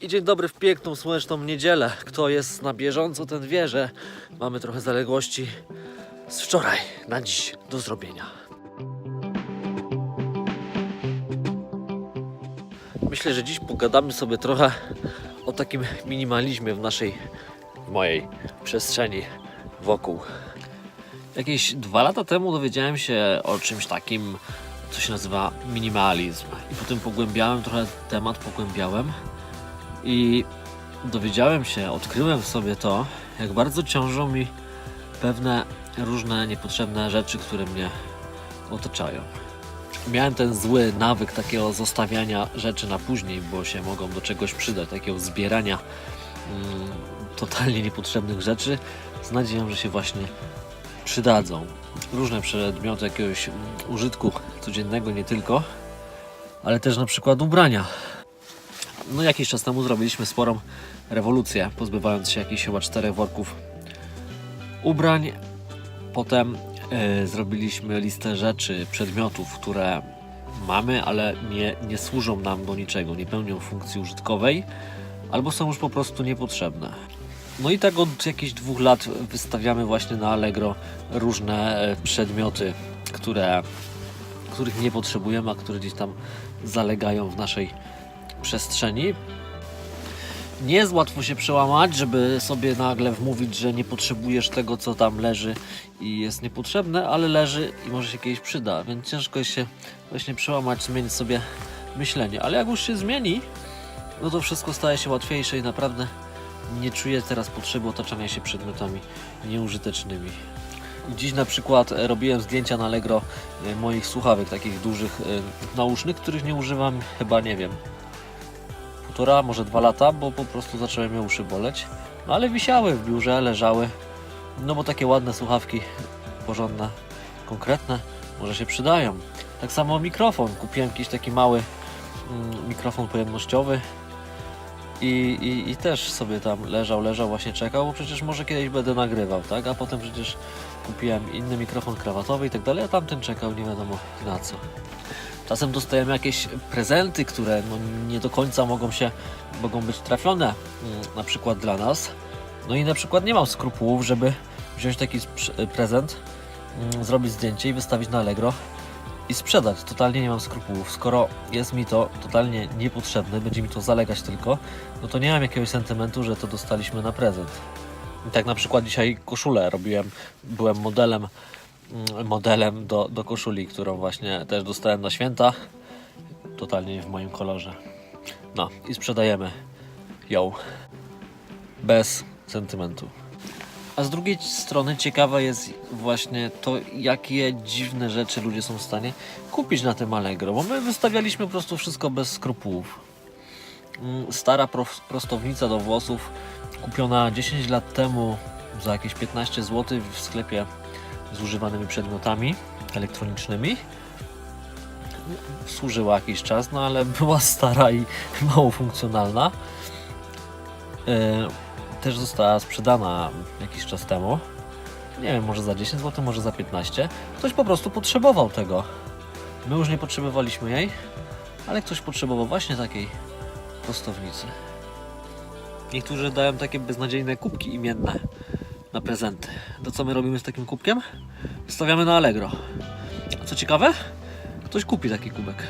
I dzień dobry w piękną, słoneczną niedzielę. Kto jest na bieżąco, ten wie, że mamy trochę zaległości z wczoraj na dziś do zrobienia. Myślę, że dziś pogadamy sobie trochę o takim minimalizmie w naszej, w mojej przestrzeni wokół. Jakieś dwa lata temu dowiedziałem się o czymś takim, co się nazywa minimalizm. I potem pogłębiałem trochę temat, pogłębiałem i dowiedziałem się, odkryłem w sobie to, jak bardzo ciążą mi pewne różne niepotrzebne rzeczy, które mnie otaczają. Miałem ten zły nawyk takiego zostawiania rzeczy na później, bo się mogą do czegoś przydać, takiego zbierania mm, totalnie niepotrzebnych rzeczy z nadzieją, że się właśnie przydadzą. Różne przedmioty jakiegoś mm, użytku codziennego, nie tylko, ale też na przykład ubrania. No jakiś czas temu zrobiliśmy sporą rewolucję, pozbywając się jakichś chyba czterech worków ubrań. Potem e, zrobiliśmy listę rzeczy, przedmiotów, które mamy, ale nie, nie służą nam do niczego, nie pełnią funkcji użytkowej, albo są już po prostu niepotrzebne. No i tak od jakichś dwóch lat wystawiamy właśnie na Allegro różne e, przedmioty, które, których nie potrzebujemy, a które gdzieś tam zalegają w naszej przestrzeni. Nie jest łatwo się przełamać, żeby sobie nagle wmówić, że nie potrzebujesz tego, co tam leży i jest niepotrzebne, ale leży i może się kiedyś przyda, więc ciężko jest się właśnie przełamać, zmienić sobie myślenie. Ale jak już się zmieni, no to wszystko staje się łatwiejsze i naprawdę nie czuję teraz potrzeby otaczania się przedmiotami nieużytecznymi. Dziś na przykład e, robiłem zdjęcia na Allegro e, moich słuchawek, takich dużych e, nausznych, których nie używam chyba, nie wiem, półtora, może dwa lata, bo po prostu zaczęły mnie uszy boleć. No ale wisiały w biurze, leżały. No bo takie ładne słuchawki, porządne, konkretne, może się przydają. Tak samo mikrofon. Kupiłem jakiś taki mały mm, mikrofon pojemnościowy. I, i, I też sobie tam leżał, leżał, właśnie czekał, bo przecież może kiedyś będę nagrywał, tak? A potem przecież kupiłem inny mikrofon krawatowy i tak dalej, a tamten czekał nie wiadomo na co. Czasem dostajemy jakieś prezenty, które no nie do końca mogą się, mogą być trafione mm, na przykład dla nas. No i na przykład nie mam skrupułów, żeby wziąć taki sprz- prezent, mm, zrobić zdjęcie i wystawić na Allegro i sprzedać. Totalnie nie mam skrupułów. Skoro jest mi to totalnie niepotrzebne, będzie mi to zalegać tylko, no to nie mam jakiegoś sentymentu, że to dostaliśmy na prezent. I tak na przykład dzisiaj koszulę robiłem, byłem modelem modelem do, do koszuli, którą właśnie też dostałem na święta. Totalnie nie w moim kolorze. No i sprzedajemy ją bez sentymentu. A z drugiej strony ciekawe jest właśnie to, jakie dziwne rzeczy ludzie są w stanie kupić na tym Allegro, bo my wystawialiśmy po prostu wszystko bez skrupułów. Mm, Stara prostownica do włosów, kupiona 10 lat temu za jakieś 15 zł w sklepie z używanymi przedmiotami elektronicznymi. Służyła jakiś czas, no ale była stara i mało funkcjonalna. E, Też została sprzedana jakiś czas temu. Nie wiem, może za 10 zł, może za 15. Ktoś po prostu potrzebował tego. My już nie potrzebowaliśmy jej, ale ktoś potrzebował właśnie takiej prostownicy. Niektórzy dają takie beznadziejne kubki imienne na prezenty. To co my robimy z takim kubkiem? Wstawiamy na Allegro. A co ciekawe, ktoś kupi taki kubek.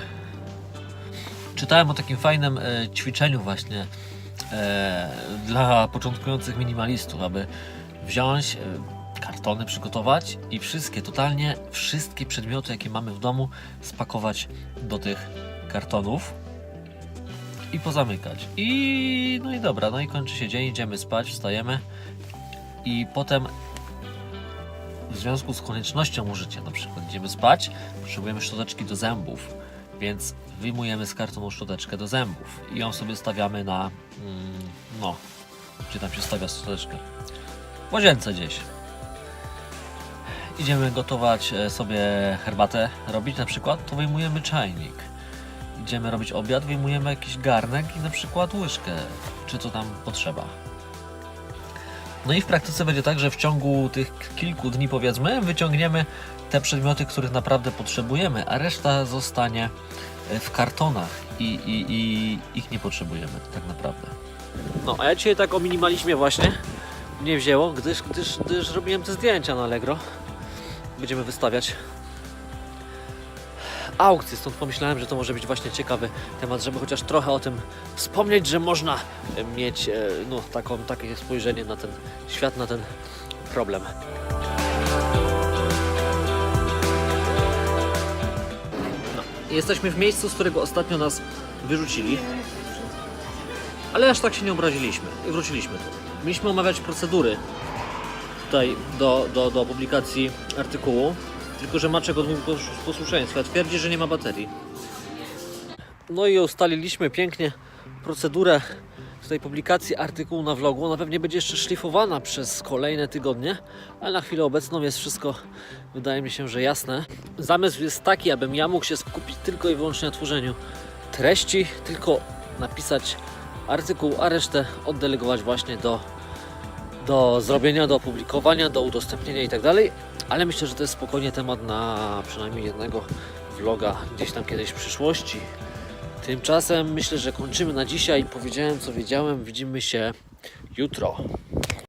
Czytałem o takim fajnym e, ćwiczeniu właśnie e, dla początkujących minimalistów, aby wziąć e, kartony, przygotować i wszystkie, totalnie wszystkie przedmioty, jakie mamy w domu, spakować do tych kartonów i pozamykać. I no i dobra, no i kończy się dzień, idziemy spać, wstajemy i potem w związku z koniecznością użycia, na przykład idziemy spać, potrzebujemy szczoteczki do zębów, więc wyjmujemy z kartonu szczoteczkę do zębów i ją sobie stawiamy na, mm, no, gdzie tam się stawia szczoteczkę? W łazience gdzieś. Idziemy gotować e, sobie herbatę, robić na przykład, to wyjmujemy czajnik. Idziemy robić obiad, wyjmujemy jakiś garnek i na przykład łyżkę, czy co tam potrzeba. No i w praktyce będzie tak, że w ciągu tych kilku dni powiedzmy wyciągniemy te przedmioty, których naprawdę potrzebujemy, a reszta zostanie e, w kartonach i, i, i ich nie potrzebujemy tak naprawdę. No, a ja dzisiaj tak o minimalizmie właśnie nie wzięło, gdyż, gdyż, gdyż robiłem te zdjęcia na Allegro. Będziemy wystawiać aukcje, stąd pomyślałem, że to może być właśnie ciekawy temat, żeby chociaż trochę o tym wspomnieć, że można mieć e, no, taką, takie spojrzenie na ten świat, na ten problem. No, jesteśmy w miejscu, z którego ostatnio nas wyrzucili, ale aż tak się nie obraziliśmy i wróciliśmy tu. Mieliśmy omawiać procedury tutaj do, do, do publikacji artykułu, tylko że Maczek odmówił pos- posłuszeństwa. Twierdzi, że nie ma baterii. No i ustaliliśmy pięknie procedurę tutaj publikacji artykułu na vlogu. Ona pewnie będzie jeszcze szlifowana przez kolejne tygodnie, ale na chwilę obecną jest wszystko, wydaje mi się, że jasne. Zamysł jest taki, abym ja mógł się skupić tylko i wyłącznie na tworzeniu treści, tylko napisać artykuł, a resztę oddelegować właśnie do, do zrobienia, do opublikowania, do udostępnienia i tak dalej. Ale myślę, że to jest spokojnie temat na przynajmniej jednego vloga gdzieś tam kiedyś w przyszłości. Tymczasem myślę, że kończymy na dzisiaj. Powiedziałem co wiedziałem. Widzimy się jutro.